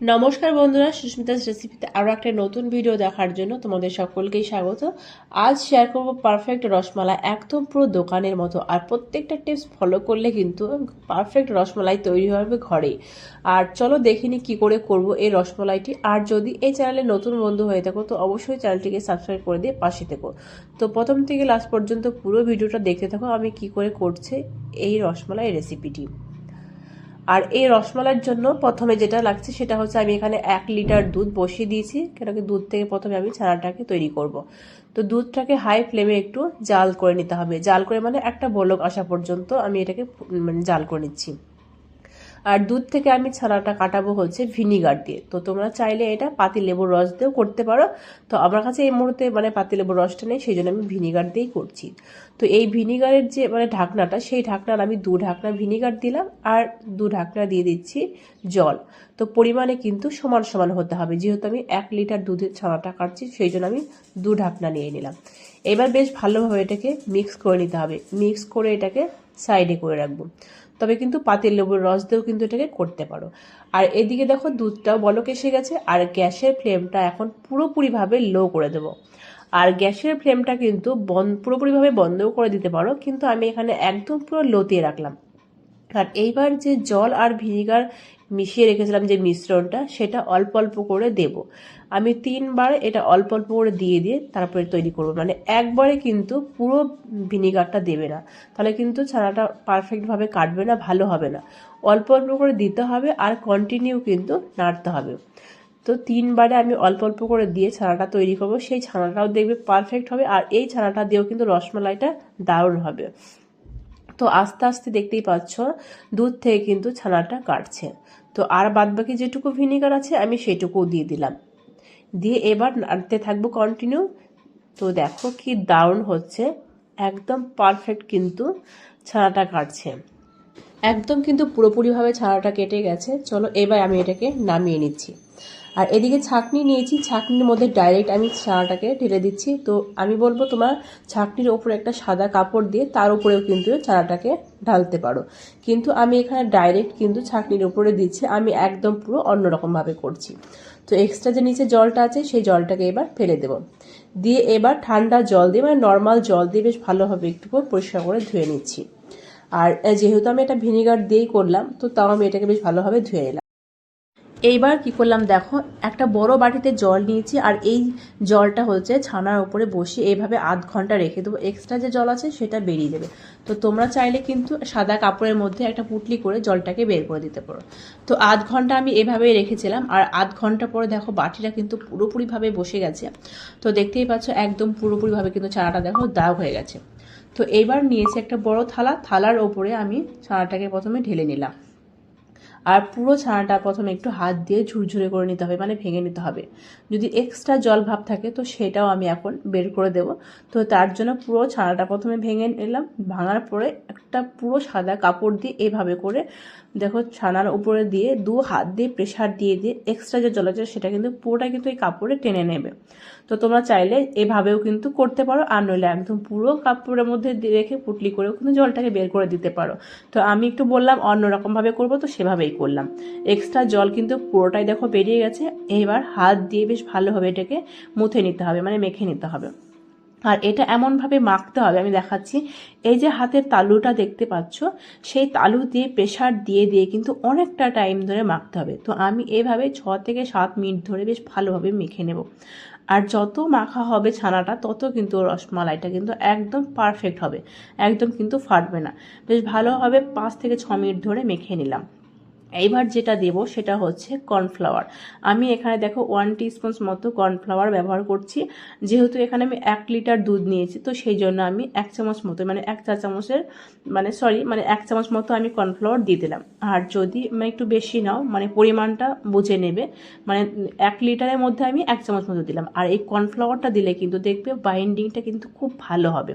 নমস্কার বন্ধুরা, সুস্মিতাস রেসিপিতে আরও একটা নতুন ভিডিও দেখার জন্য তোমাদের সকলকেই স্বাগত। আজ শেয়ার করব পারফেক্ট রসমালাই একদম পুরো দোকানের মতো আর প্রত্যেকটা টিপস ফলো করলে কিন্তু পারফেক্ট রসমালাই তৈরি হবে ঘরে। আর চলো দেখিনি কি করে করব এই রসমালাইটি। আর যদি এই চ্যানেলে নতুন বন্ধু হয়ে থাকো, তো অবশ্যই চ্যানেলটিকে সাবস্ক্রাইব করে দিয়ে পাশে থেকো। তো প্রথম থেকে লাস্ট পর্যন্ত পুরো ভিডিওটা দেখতে থাকো আমি কি করে করছে এই রসমালাই রেসিপিটি আর এই রসমালাইয়ের জন্য প্রথমে যেটা লাগছে সেটা হচ্ছে আমি এখানে এক লিটার দুধ বসিয়ে দিয়েছি, কেন কি দুধ থেকে প্রথমে আমি ছানাটাকে তৈরি করব। তো দুধটাকে হাই ফ্লেমে একটু জাল করে নিতে হবে জাল করে মানে একটা বলক আসা পর্যন্ত আমি এটাকে মানে জাল করে নিচ্ছি আর দুধ থেকে আমি ছানাটা কাটাবো হচ্ছে ভিনিগার দিয়ে। তো তোমরা চাইলে এটা পাতি লেবুর রস দিয়েও করতে পারো। তো আমার কাছে এই মুহূর্তে মানে পাতি লেবুর রসটা নেই, সেই জন্য আমি ভিনিগার দিয়েই করছি। তো এই ভিনিগারের যে মানে ঢাকনাটা, সেই ঢাকনার আমি দু ঢাকনা ভিনিগার দিলাম আর দু ঢাকনা দিয়ে দিচ্ছি জল। তো পরিমাণে কিন্তু সমান সমান হতে হবে। যেহেতু আমি এক লিটার দুধের ছানাটা কাটছি, সেই জন্য আমি দু ঢাকনা নিয়ে নিলাম। এবার বেশ ভালোভাবে এটাকে মিক্স করে নিতে হবে। মিক্স করে এটাকে সাইডে করে রাখব। তবে কিন্তু পাতিল লেবুর রস দিয়েও কিন্তু এটাকে করতে পারো। আর এদিকে দেখো দুধটাও বলক এসে গেছে, আর গ্যাসের ফ্লেমটা এখন পুরোপুরিভাবে লো করে দেবো। আর গ্যাসের ফ্লেমটা কিন্তু বন, পুরোপুরিভাবে বন্ধও করে দিতে পারো, কিন্তু আমি এখানে একদম পুরো লোতিয়ে রাখলাম। আর এইবার যে জল আর ভিনিগার মিশিয়ে রেখেছিলাম যে মিশ্রণটা, সেটা অল্প অল্প করে দেব। আমি তিনবার এটা অল্প অল্প করে দিয়ে দিয়ে তারপরে তৈরি করব। মানে একবারে কিন্তু পুরো ভিনিগারটা দেবে না। তাহলে কিন্তু ছানাটা পারফেক্টভাবে কাটবে না, ভালো হবে না। অল্প অল্প করে দিতে হবে আর কন্টিনিউ কিন্তু নাড়তে হবে। তো তিনবারে আমি অল্প অল্প করে দিয়ে ছানাটা তৈরি করব। সেই ছানাটাও দেখবে পারফেক্ট হবে আর এই ছানাটা দিয়েও কিন্তু রসমালাইটা দারুণ হবে। তো আস্তে আস্তে দেখতেই পাচ্ছ দুধ থেকে কিন্তু ছানাটা কাটছে। তো আর বাদবাকি যেটুকু ভিনিগার আছে, আমি সেটুকুও দিয়ে দিলাম। দিয়ে এবার নাড়তে থাকব কন্টিনিউ তো দেখো কি দারুণ হচ্ছে। একদম পারফেক্ট কিন্তু ছানাটা কাটছে। একদম কিন্তু পুরোপুরিভাবে ছানাটা কেটে গেছে। চলো এবার আমি এটাকে নামিয়ে নিচ্ছি। আর এদিকে ছাকনি নিয়েছি। ছাকনির মধ্যে ডাইরেক্ট আমি ছানাটাকে ঢেলে দিচ্ছি। তো আমি বলব তোমার ছাকনির ওপরে একটা সাদা কাপড় দিয়ে তার উপরেও কিন্তু ছানাটাকে ঢালতে পারো। কিন্তু আমি এখানে ডাইরেক্ট কিন্তু ছাকনির উপরে দিচ্ছি। আমি একদম পুরো অন্যরকমভাবে করছি। তো এক্সট্রা যে নিচে জলটা আছে, সেই জলটাকে এবার ফেলে দেব। দিয়ে এবার ঠান্ডা জল দিয়ে মানে নর্মাল জল দিয়ে বেশ ভালোভাবে একটু পরিষ্কার করে ধুয়ে নিচ্ছি। আর যেহেতু আমি এটা ভিনিগার দিয়েই করলাম, তো তাও আমি এটাকে বেশ ভালোভাবে ধুয়ে নিলাম এইবার কি করলাম দেখো, একটা বড় বাটিতে জল নিয়েছি, আর এই জলটা হচ্ছে ছানার উপরে বসিয়ে এইভাবে আধ ঘণ্টা রেখে দেবো। এক্সট্রা যে জল আছে সেটা বেরিয়ে দেবে। তো তোমরা চাইলে কিন্তু সাদা কাপড়ের মধ্যে একটা পুটলি করে জলটাকে বের করে দিতে পারো। তো আধ ঘণ্টা আমি এভাবেই রেখেছিলাম, আর আধ ঘণ্টা পরে দেখো বাটিটা কিন্তু পুরোপুরিভাবে বসে গেছে। তো দেখতেই পাচ্ছ, একদম পুরোপুরিভাবে কিন্তু ছানাটা দেখো দাগ হয়ে গেছে। তো এবার নিয়েছি একটা বড় থালা। থালার ওপরে আমি ছানাটাকে প্রথমে ঢেলে নিলাম। আর পুরো ছানাটা প্রথমে একটু হাত দিয়ে ঝুরঝুরে করে নিতে হবে মানে ভেঙে নিতে হবে। যদি এক্সট্রা জল ভাব থাকে, তো সেটাও আমি এখন বের করে দেব। তো তার জন্য পুরো ছানাটা প্রথমে ভেঙে নিলাম। ভাঙার পরে একটা পুরো সাদা কাপড় দিয়ে এভাবে করে দেখো ছানার উপরে দিয়ে দু হাত দিয়ে প্রেশার দিয়ে দিয়ে এক্সট্রা যে জল আছে, সেটা কিন্তু পুরোটা কিন্তু এই কাপড়ে টেনে নেবে। তো তোমরা চাইলে এভাবেও কিন্তু করতে পারো, আর নইলে একদম পুরো কাপড়ের মধ্যে রেখে পুটলি করেও কিন্তু জলটাকে বের করে দিতে পারো। তো আমি একটু বললাম, অন্যরকমভাবে করব, তো সেভাবেই করলাম। এক্সট্রা জল কিন্তু পুরোটাই দেখো বেরিয়ে গেছে। এবার হাত দিয়ে বেশ ভালোভাবে এটাকে মুথে নিতে হবে মানে মেখে নিতে হবে। আর এটা এমনভাবে মাখতে হবে, আমি দেখাচ্ছি। এই যে হাতের তালুটা দেখতে পাচ্ছ, সেই তালু দিয়ে প্রেশার দিয়ে দিয়ে কিন্তু অনেকটা টাইম ধরে মাখতে হবে। তো আমি এভাবে ছ থেকে সাত মিনিট ধরে বেশ ভালোভাবে মেখে নেব। আর যত মাখা হবে ছানাটা, তত কিন্তু রসমালাইটা কিন্তু একদম পারফেক্ট হবে। একদম কিন্তু ফাটবে না। বেশ ভালোভাবে পাঁচ থেকে ছ মিনিট ধরে মেখে নিলাম। এইবার যেটা দেব সেটা হচ্ছে কর্নফ্লাওয়ার। আমি এখানে দেখো ওয়ান টিস্পুন মতো কর্নফ্লাওয়ার ব্যবহার করছি। যেহেতু এখানে আমি এক লিটার দুধ নিয়েছি, তো সেই জন্য আমি এক চামচ মতো মানে এক চা চামচের মানে সরি মানে এক চামচ মতো আমি কর্নফ্লাওয়ার দিয়ে দিলাম। আর যদি মানে একটু বেশি নাও মানে পরিমাণটা বুঝে নেবে মানে এক লিটারের মধ্যে আমি এক চামচ মতো দিলাম। আর এই কর্নফ্লাওয়ারটা দিলে কিন্তু দেখবে বাইন্ডিংটা কিন্তু খুব ভালো হবে।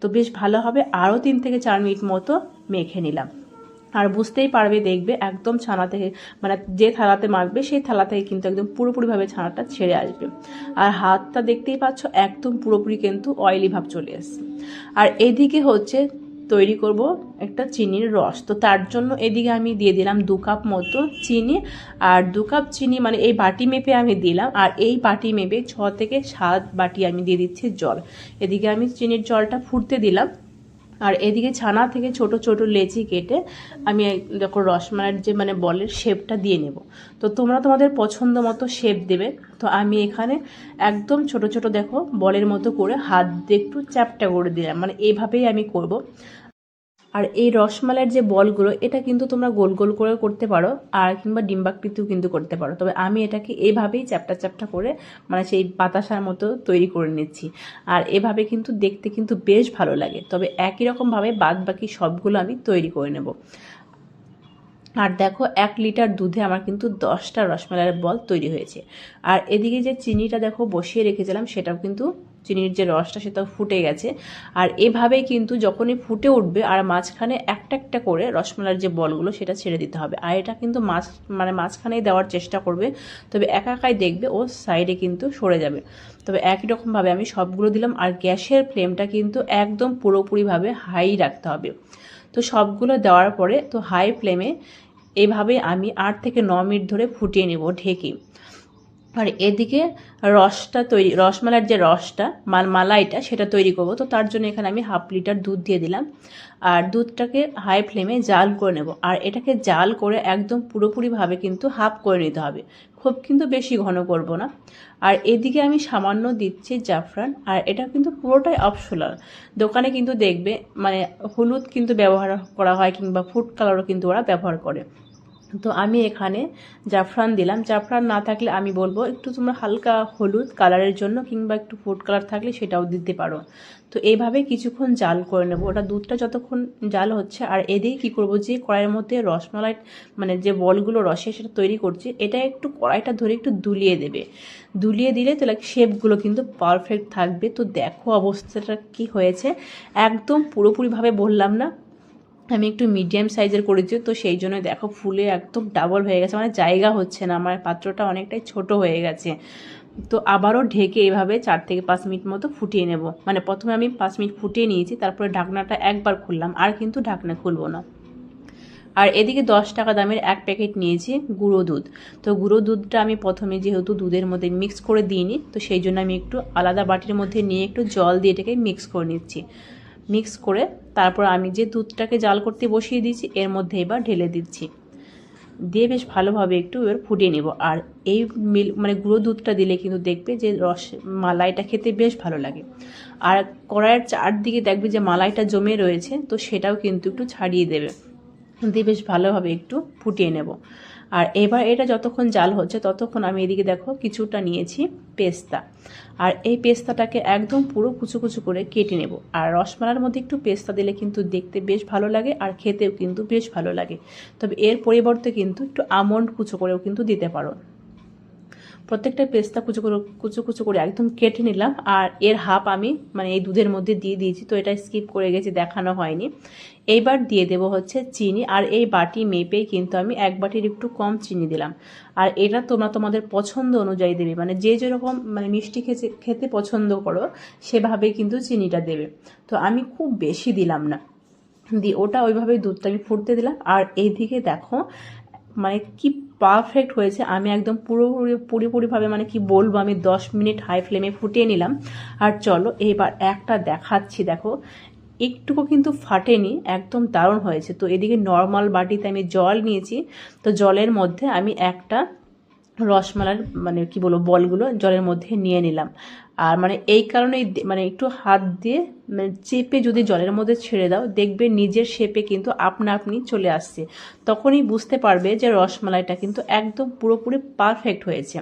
তো বেশ ভালো হবে, আরও তিন থেকে চার মিনিট মতো মেখে নিলাম। আর বুঝতেই পারবে, দেখবে একদম ছানা থেকে মানে যে থালাতে মাখবে সেই থালা থেকে কিন্তু একদম পুরোপুরিভাবে ছানাটা ছেড়ে আসবে। আর হাতটা দেখতেই পাচ্ছ, একদম পুরোপুরি কিন্তু অয়েলি ভাব চলে আসছে আর এদিকে হচ্ছে তৈরি করব একটা চিনির রস। তো তার জন্য এদিকে আমি দিয়ে দিলাম দু কাপ মতো চিনি। আর দু কাপ চিনি মানে এই বাটি মেপে আমি দিলাম। আর এই বাটি মেপে ছ থেকে সাত বাটি আমি দিয়ে দিচ্ছি জল। এদিকে আমি চিনির জলটা ফুটতে দিলাম। আর এদিকে ছানা থেকে ছোট ছোট লেচি কেটে আমি দেখো রসমালাইয়ের যে মানে বলের শেপটা দিয়ে নেব। তো তোমরা তোমাদের পছন্দ মতো শেপ দেবে। তো আমি এখানে একদম ছোট ছোট দেখো বলের মতো করে হাত দিয়ে একটু চ্যাপটা করে দিলাম। মানে এভাবেই আমি করব। আর এই রসমালাইয়ের যে বলগুলো, এটা কিন্তু তোমরা গোল গোল করে করতে পারো আর কিংবা ডিম্বাকৃতিও কিন্তু করতে পারো। তবে আমি এটাকে এইভাবেই চ্যাপটা চ্যাপটা করে মানে সেই বাতাসার মতো তৈরি করে নিচ্ছি। আর এভাবে কিন্তু দেখতে কিন্তু বেশ ভালো লাগে। তবে একই রকমভাবে বাদ বাকি সবগুলো আমি তৈরি করে নেব। আর দেখো, এক লিটার দুধে আমার কিন্তু দশটা রসমালাইয়ের বল তৈরি হয়েছে। আর এদিকে যে চিনিটা দেখো বসিয়ে রেখেছিলাম, সেটাও কিন্তু চিনির যে রসটা সেটাও ফুটে গেছে। আর এভাবেই কিন্তু যখনই ফুটে উঠবে, আর মাঝখানে একটা একটা করে রসমালাইয়ের যে বলগুলো সেটা ছেড়ে দিতে হবে। আর এটা কিন্তু মাছ মানে মাঝখানেই দেওয়ার চেষ্টা করবে, তবে একা একাই দেখবে ও সাইডে কিন্তু সরে যাবে। তবে একই রকমভাবে আমি সবগুলো দিলাম, আর গ্যাসের ফ্লেমটা কিন্তু একদম পুরোপুরিভাবে হাই রাখতে হবে। তো সবগুলো দেওয়ার পরে তো হাই ফ্লেমে এভাবে আমি আট থেকে ন মিনিট ধরে ফুটিয়ে নেব ঢেকে। আর এদিকে রসটা তৈরি রসমালাইয়ের যে রসটা, মাল, মালাইটা, সেটা তৈরি করব। তো তার জন্য এখানে আমি হাফ লিটার দুধ দিয়ে দিলাম। আর দুধটাকে হাই ফ্লেমে জাল করে নেব। আর এটাকে জাল করে একদম পুরোপুরিভাবে কিন্তু হাফ করে নিতে হবে। খুব কিন্তু বেশি ঘন করব না। আর এদিকে আমি সামান্য দিচ্ছি জাফরান। আর এটা কিন্তু পুরোটাই অপশনাল দোকানে কিন্তু দেখবে মানে হলুদ কিন্তু ব্যবহার করা হয় কিংবা ফুড কালারও কিন্তু ওরা ব্যবহার করে। তো আমি এখানে জাফরান দিলাম। জাফরান না থাকলে আমি বলব, একটু তোমরা হালকা হলুদ কালারের জন্য কিংবা একটু ফুড কালার থাকলে সেটাও দিতে পারো। তো এইভাবে কিছুক্ষণ জাল করে নেব। ওটা দুধটা যতক্ষণ জাল হচ্ছে, আর এদিকে কী করব, যে কড়াইয়ের মধ্যে রসমালাই মানে যে বলগুলো রসে সেটা তৈরি করছি, এটা একটু কড়াইটা ধরে একটু দুলিয়ে দেবে। দুলিয়ে দিলে তাহলে শেপগুলো কিন্তু পারফেক্ট থাকবে। তো দেখো অবস্থাটা কি হয়েছে। একদম পুরোপুরিভাবে বললাম না আমি একটু মিডিয়াম সাইজের করেছি, তো সেই জন্য দেখো ফুলে একদম ডাবল হয়ে গেছে মানে জায়গা হচ্ছে না, আমার পাত্রটা অনেকটাই ছোট হয়ে গেছে। তো আবারও ঢেকে এভাবে চার থেকে পাঁচ মিনিট মতো ফুটিয়ে নেব। মানে প্রথমে আমি পাঁচ মিনিট ফুটিয়ে নিয়েছি, তারপরে ঢাকনাটা একবার খুললাম, আর কিন্তু ঢাকনা খুলবো না। আর এদিকে দশ টাকা দামের এক প্যাকেট নিয়েছি গুঁড়ো দুধ। তো গুঁড়ো দুধটা আমি প্রথমে যেহেতু দুধের মধ্যে মিক্স করে দিইনি, তো সেই জন্য আমি একটু আলাদা বাটির মধ্যে নিয়ে একটু জল দিয়ে এটাকে মিক্স করে নিচ্ছি। মিক্স করে তারপর আমি যে দুধটাকে জাল করতে বসিয়ে দিয়েছি, এর মধ্যে এবার ঢেলে দিচ্ছি। দিয়ে বেশ ভালোভাবে একটু এবার ফুটিয়ে নেব। আর এই মিল মানে গুঁড়ো দুধটা দিলে কিন্তু দেখবে যে রস, মালাইটা খেতে বেশ ভালো লাগে। আর কড়াইয়ের চারদিকে দেখবে যে মালাইটা জমে রয়েছে, তো সেটাও কিন্তু একটু ছাড়িয়ে দেবে। দিয়ে বেশ ভালোভাবে একটু ফুটিয়ে নেব। আর এবার এটা যতক্ষণ জাল হচ্ছে ততক্ষণ আমি এদিকে দেখো কিছুটা নিয়েছি পেস্তা। আর এই পেস্তাটাকে একদম পুরো কুচু কুচু করে কেটে নেব। আর রসমালার মধ্যে একটু পেস্তা দিলে কিন্তু দেখতে বেশ ভালো লাগে আর খেতেও কিন্তু বেশ ভালো লাগে। তবে এর পরিবর্তে কিন্তু একটু আমন্ড কুচো করেও কিন্তু দিতে পারো। প্রত্যেকটা পেস্তা কুচো করে, কুচো কুচো করে একদম কেটে নিলাম। আর এর হাফ আমি মানে এই দুধের মধ্যে দিয়ে দিয়েছি, তো এটা স্কিপ করে গেছি, দেখানো হয়নি। এইবার দিয়ে দেব হচ্ছে চিনি, আর এই বাটি মেপেই কিন্তু আমি এক বাটির একটু কম চিনি দিলাম। আর এটা তোমরা তোমাদের পছন্দ অনুযায়ী দেবে মানে যে যেরকম মানে মিষ্টি খেতে খেতে পছন্দ করো সেভাবেই কিন্তু চিনিটা দেবে। তো আমি খুব বেশি দিলাম না। দিয়ে ওটা ওইভাবেই দুধটা আমি ফুটতে দিলাম। আর এইদিকে দেখো মানে কি পারফেক্ট হয়েছে। আমি একদম পুরোপুরি পুরোপুরিভাবে মানে কি বলব, আমি দশ মিনিট হাই ফ্লেমে ফুটিয়ে নিলাম। আর চলো এবার একটা দেখাচ্ছি, দেখো। একটুকু কিন্তু ফাটেনি, একদম দারুণ হয়েছে। তো এদিকে নর্মাল বাটিতে আমি জল নিয়েছি। তো জলের মধ্যে আমি একটা রসমালার মানে কি বলব, বলগুলো জলের মধ্যে নিয়ে নিলাম। আর মানে এই কারণেই মানে একটু হাত দিয়ে মানে চেপে যদি জলের মধ্যে ছেড়ে দাও, দেখবে নিজের শেপে কিন্তু আপনা আপনি চলে আসছে। তখনই বুঝতে পারবে যে রসমালাইটা কিন্তু একদম পুরোপুরি পারফেক্ট হয়েছে।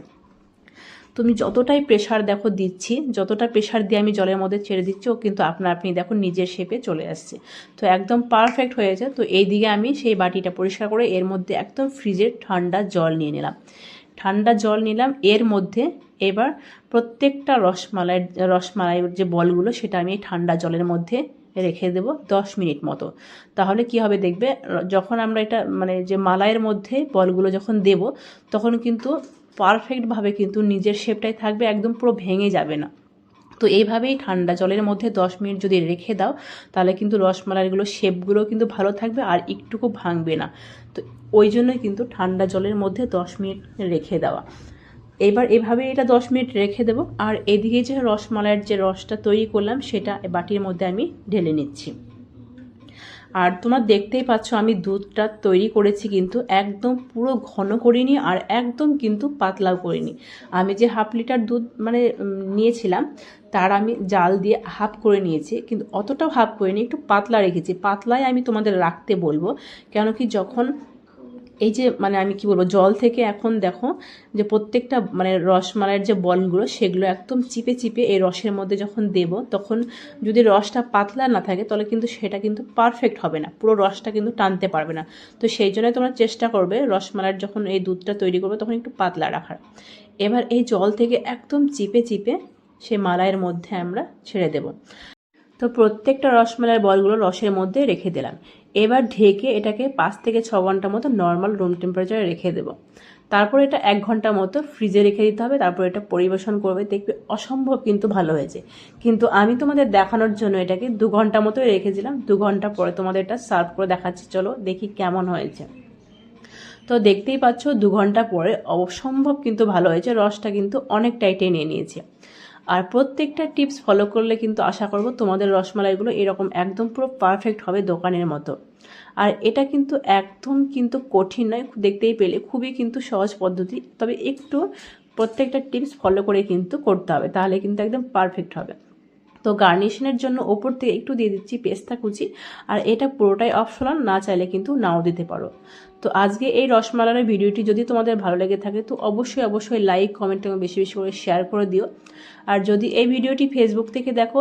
তুমি যতটাই প্রেশার দেখো দিচ্ছি, যতটা প্রেশার দিয়ে আমি জলের মধ্যে ছেড়ে দিচ্ছি, ও কিন্তু আপনা আপনি দেখো নিজের শেপে চলে আসছে। তো একদম পারফেক্ট হয়েছে। তো এই দিকে আমি সেই বাটিটা পরিষ্কার করে এর মধ্যে একদম ফ্রিজের ঠান্ডা জল নিয়ে নিলাম। ঠান্ডা জল নিলাম। এর মধ্যে এবার প্রত্যেকটা রসমালাই রসমালাইয়ের যে বলগুলো, সেটা আমি ঠান্ডা জলের মধ্যে রেখে দেব দশ মিনিট মতো। তাহলে কি হবে দেখবে, যখন আমরা এটা মানে যে মালাইয়ের মধ্যে বলগুলো যখন দেব, তখন কিন্তু পারফেক্টভাবে কিন্তু নিজের শেপটাই থাকবে, একদম পুরো ভেঙে যাবে না। তো এইভাবেই ঠান্ডা জলের মধ্যে দশ মিনিট যদি রেখে দাও, তাহলে কিন্তু রসমালাইগুলো, শেপগুলো কিন্তু ভালো থাকবে আর একটুকু ভাঙবে না। তো ওই জন্যই কিন্তু ঠান্ডা জলের মধ্যে দশ মিনিট রেখে দেওয়া। এবার এভাবে এটা দশ মিনিট রেখে দেব। আর এদিকে যে রসমালাইয়ের যে রসটা তৈরি করলাম, সেটা বাটির মধ্যে আমি ঢেলে নিচ্ছি। আর তোমরা দেখতেই পাচ্ছ, আমি দুধটা তৈরি করেছি কিন্তু একদম পুরো ঘন করিনি আর একদম কিন্তু পাতলাও করিনি। আমি যে হাফ লিটার দুধ মানে নিয়েছিলাম, তার আমি জাল দিয়ে হাফ করে নিয়েছি, কিন্তু অতটাও হাফ করিনি, একটু পাতলা রেখেছি। পাতলায় আমি তোমাদের রাখতে বলব, কেন কি যখন এই যে মানে আমি কি বলব, জল থেকে এখন দেখো যে প্রত্যেকটা মানে রসমালাইয়ের যে বলগুলো, সেগুলো একদম চিপে চিপে এই রসের মধ্যে যখন দেব, তখন যদি রসটা পাতলা না থাকে, তাহলে কিন্তু সেটা কিন্তু পারফেক্ট হবে না। পুরো রসটা কিন্তু টানতে পারবে না। তো সেই জন্য তোমরা চেষ্টা করবে রসমালাইয়ের যখন এই দুধটা তৈরি করবে, তখন একটু পাতলা রাখার। এবার এই জল থেকে একদম চিপে চিপে সেই মালাইয়ের মধ্যে আমরা ছেড়ে দেব। তো প্রত্যেকটা রসমালাইয়ের বলগুলো রসের মধ্যে রেখে দিলাম। এবার ঢেকে এটাকে পাঁচ থেকে ছ ঘণ্টা মতো নর্মাল রুম টেম্পারেচারে রেখে দেবো। তারপর এটা এক ঘণ্টা মতো ফ্রিজে রেখে দিতে হবে, তারপর এটা পরিবেশন করবে, দেখবে অসম্ভব কিন্তু ভালো হয়েছে। কিন্তু আমি তোমাদের দেখানোর জন্য এটাকে দু ঘণ্টা মতো রেখেছিলাম, দু ঘণ্টা পরে তোমাদের এটা সার্ভ করে দেখাচ্ছি, চলো দেখি কেমন হয়েছে। তো দেখতেই পাচ্ছ, দু ঘণ্টা পরে অসম্ভব কিন্তু ভালো হয়েছে, রসটা কিন্তু অনেকটাই টেনে নিয়েছে। আর প্রত্যেকটা টিপস ফলো করলে কিন্তু আশা করব তোমাদের রসমালাইগুলো এরকম একদম পুরো পারফেক্ট হবে দোকানের মতো। আর এটা কিন্তু একদম কিন্তু কঠিন নয়, দেখতেই পেলে, খুবই কিন্তু সহজ পদ্ধতি। তবে একটু প্রত্যেকটা টিপস ফলো করে কিন্তু করতে হবে, তাহলে কিন্তু একদম পারফেক্ট হবে। তো গার্নিশনের জন্য ওপর থেকে একটু দিয়ে দিচ্ছি পেস্তা কুচি। আর এটা পুরোটাই অপশনাল, না চাইলে কিন্তু নাও দিতে পারো। তো আজকে এই রসমালাইয়ের ভিডিওটি যদি তোমাদের ভালো লেগে থাকে, তো অবশ্যই অবশ্যই লাইক কমেন্ট এবং বেশি বেশি করে শেয়ার করে দিও। আর যদি এই ভিডিওটি ফেসবুক থেকে দেখো,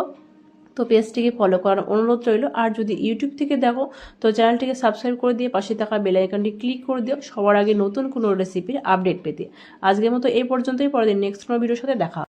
তো পেজটিকে ফলো করার অনুরোধ রইল। আর যদি ইউটিউব থেকে দেখো, তো চ্যানেলটিকে সাবস্ক্রাইব করে দিয়ে পাশে থাকা বেল আইকনটি ক্লিক করে দিও, সবার আগে নতুন কোনো রেসিপির আপডেট পেতে। আজকের মতো এই পর্যন্তই, পরের দিন নেক্সট কোনো ভিডিওর সাথে দেখা।